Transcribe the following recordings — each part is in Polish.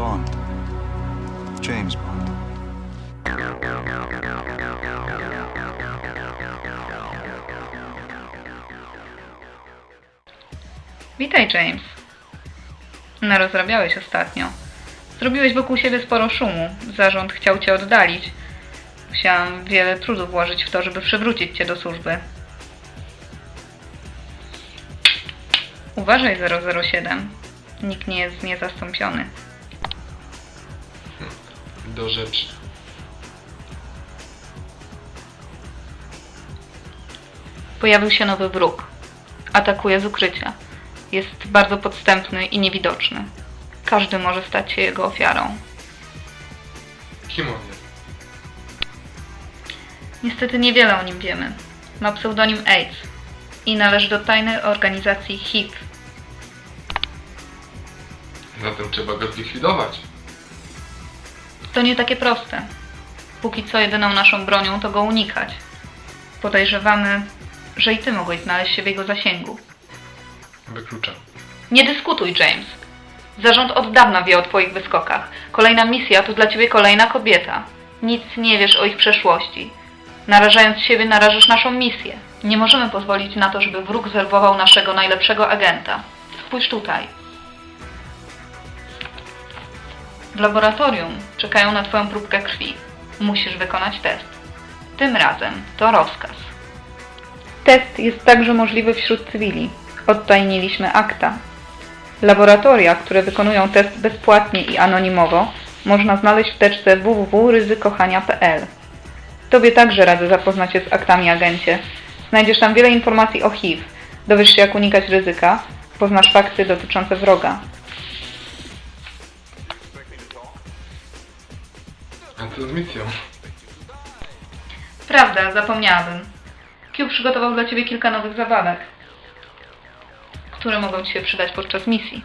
James Bond. Witaj, James. Narozrabiałeś ostatnio. Zrobiłeś wokół siebie sporo szumu. Zarząd chciał cię oddalić. Musiałam wiele trudu włożyć w to, żeby przywrócić cię do służby. Uważaj, 007. Nikt nie jest niezastąpiony. Do rzeczy. Pojawił się nowy wróg. Atakuje z ukrycia. Jest bardzo podstępny i niewidoczny. Każdy może stać się jego ofiarą. Kim on jest? Niestety niewiele o nim wiemy. Ma pseudonim AIDS i należy do tajnej organizacji HIP. Zatem trzeba go zlikwidować. To nie takie proste. Póki co jedyną naszą bronią to go unikać. Podejrzewamy, że i ty mogłeś znaleźć się w jego zasięgu. Wykluczam. Nie dyskutuj, James. Zarząd od dawna wie o twoich wyskokach. Kolejna misja to dla ciebie kolejna kobieta. Nic nie wiesz o ich przeszłości. Narażając siebie, narażasz naszą misję. Nie możemy pozwolić na to, żeby wróg zerwował naszego najlepszego agenta. Spójrz tutaj. W laboratorium czekają na twoją próbkę krwi. Musisz wykonać test. Tym razem to rozkaz. Test jest także możliwy wśród cywili. Odtajniliśmy akta. Laboratoria, które wykonują test bezpłatnie i anonimowo, można znaleźć w teczce www.ryzykochania.pl. Tobie także radzę zapoznać się z aktami agencie. Znajdziesz tam wiele informacji o HIV, dowiesz się jak unikać ryzyka, poznasz fakty dotyczące wroga. A co z misją? Prawda, zapomniałabym. Q przygotował dla Ciebie kilka nowych zabawek, które mogą Ci się przydać podczas misji.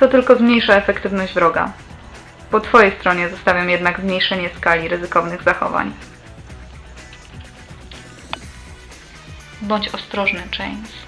To tylko zmniejsza efektywność wroga. Po Twojej stronie zostawiam jednak zmniejszenie skali ryzykownych zachowań. Bądź ostrożny, James.